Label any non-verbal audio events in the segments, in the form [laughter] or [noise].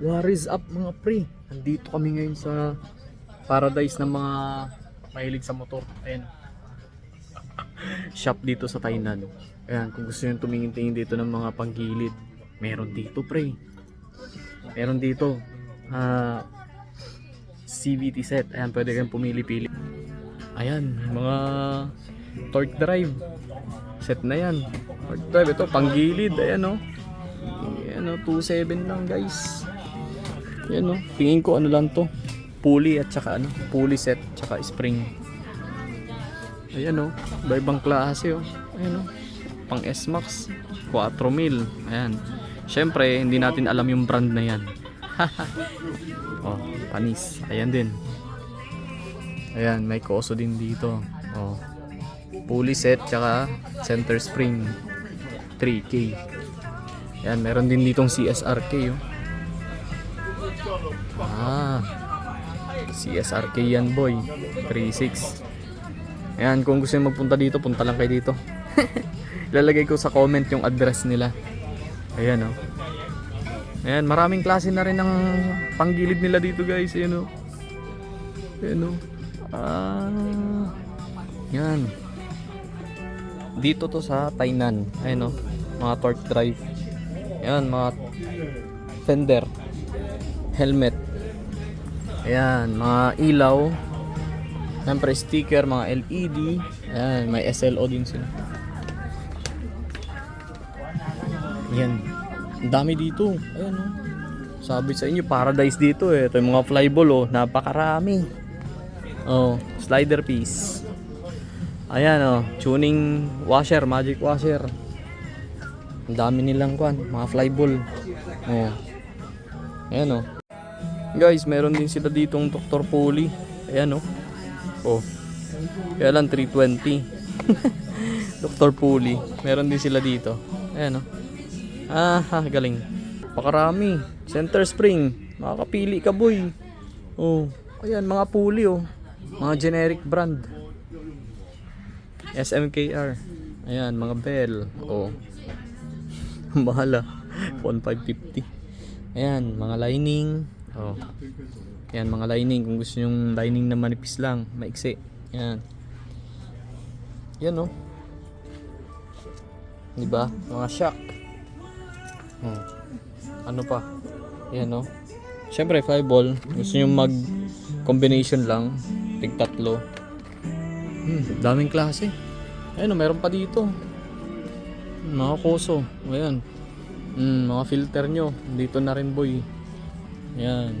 What is up mga pre? Nandito kami ngayon sa paradise ng mga mahilig sa motor. Ayan. [laughs] Shop dito sa Tainan. Ayan, kung gusto nyo tumingin-tingin dito ng mga panggilid, meron dito pre. Meron dito. Ah, CVT set. Ayan, pwede kayong pumili-pili. Ayan, mga torque drive. Set na yan. Torque drive, ito, panggilid. Ayan o. Ayan o, 2.7 lang guys. Ayan o, tingin ko ano lang to. Pulley at saka ano, pulley set, tsaka spring. Ayan o, iba-ibang klase o. Ayan o, pang S-Max, 4 mil. Ayan. Siyempre, hindi natin alam yung brand na yan. [laughs] oh, panis. Ayan din. Ayan, may koso din dito. Oh. Pulley set tsaka center spring 3K. Ayan, meron din ditong CSRK oh. Ah. CSRK yan boy. 36. Ayan, kung gusto nyo magpunta dito, punta lang kayo dito. [laughs] Ilalagay ko sa comment yung address nila. Ayan oh. Ayan, maraming klase na rin ng panggilid nila dito guys. Ayan oh. Ayan oh. Ah. Yan. Dito to sa Tainan. Ayan oh. Mga torque drive. Ayan, mga fender. Helmet. Ayan, mga ilaw. Siyempre sticker, mga LED. Ayan, may SLO din sila. Yan. Ang dami dito. Ayan oh. Sabi sa inyo, paradise dito eh. Ito yung mga flyball oh. Napakarami. Oh, slider piece. Ayan oh, tuning washer, magic washer. Ang dami nilang kwan, mga flyball. Oh. Ayan oh. Guys, meron din sila ditong Dr. Poli. Ayan oh. Oh. Kaya lang 320. Dr. Poli. Meron din sila dito. Ayan oh. Ah, ha, galing. Pakarami. Center spring. Makakapili ka boy. Oh. Ayan, mga puli oh. Mga generic brand. SMKR. Ayan, mga Bell. Oh. [laughs] Bahala. [laughs] 1550. Ayan, mga lining. Oh. Ayan, mga lining. Kung gusto yung lining na manipis lang, maiksi. Ayan. Yan oh. Di ba? Mga shock. Hmm. Ano pa? Ayan oh. Siyempre, five ball. Gusto nyo mag combination lang. Tig tatlo. Hmm, daming klase. Ayun, oh, meron pa dito. Mga koso. Ayan. Hmm, mga filter nyo. Dito na rin boy. Ayan.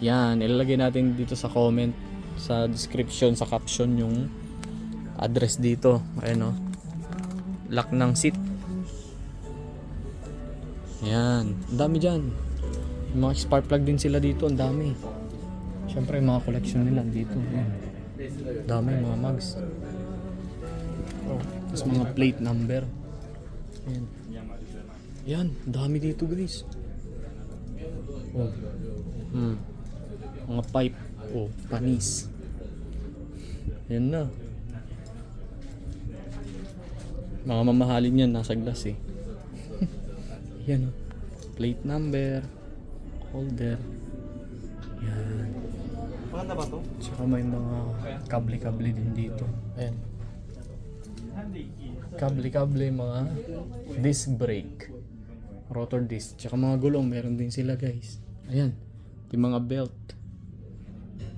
Yan. Ilalagay natin dito sa comment. Sa description, sa caption yung address dito. Ayan o. Lock ng seat. Yan. Ang dami. Yung mga spark plug din sila dito. Ang dami. Siyempre, mga collection nila dito. Yan. Dami mga mags. Oh, tapos mga plate number. Ayan. Yan, dami dito guys. Oh. Hmm. Mga pipe. Oh, panis. Yan na. Mga mamahalin yan, nasa glass eh. [laughs] yan oh. Plate number. Holder. Yan. Maganda ba to? Tsaka may mga kable-kable din dito. Ayan. Kable-kable, mga disc brake. Rotor disc. Tsaka mga gulong, meron din sila guys. Ayan. Yung mga belt.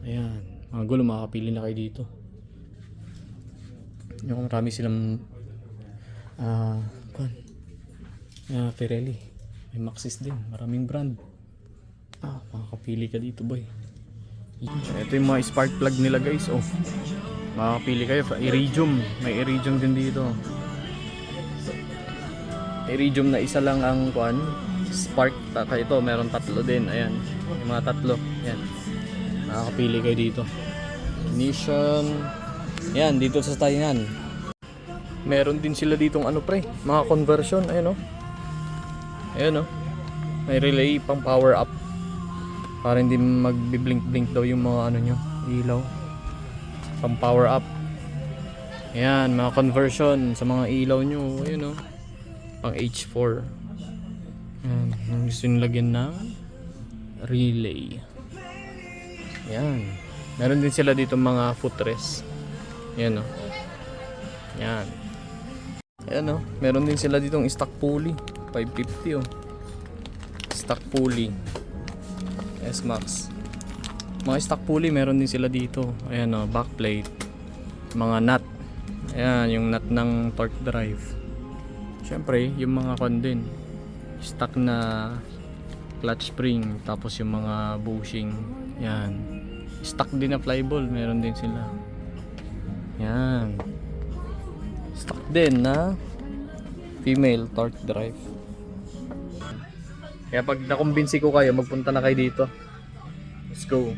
Ayan. Mga gulong, makakapili na kayo dito. Yung marami silang ah, uh, uh, Pirelli. May Maxis din. Maraming brand. Ah, makakapili ka dito boy. Ito yung mga spark plug nila guys. Oh. Makakapili kayo. Iridium. May iridium din dito. Iridium na isa lang ang kuan. Spark. Tata ito. Meron tatlo din. Ayan. Yung mga tatlo. Ayan. Makakapili kayo dito. Ignition. Ayan. Dito sa taingan. Meron din sila ditong ano pre. Mga conversion. Ayan oh. Ayan oh. May relay pang power up para hindi magbi-blink-blink daw yung mga ano nyo, ilaw. Pang power up. Ayan, mga conversion sa mga ilaw nyo. Ayan o. Pang H4. Ayan, yung gusto nyo lagyan na relay. Yan. Meron din sila dito mga footrest. Yan o. Yan. Ayan o. Meron din sila ditong stock pulley. 550 o. Stock pulley. S-Max. Mga stock pulley meron din sila dito. Ayan o. Backplate. Mga nut. Ayan. Yung nut ng torque drive. Siyempre, yung mga kon din. Stock na clutch spring. Tapos yung mga bushing. Yan. Stock din na flyball. Meron din sila. Yan. Stock din na female torque drive. Kaya pag nakumbinsi ko kayo, magpunta na kayo dito. Let's go.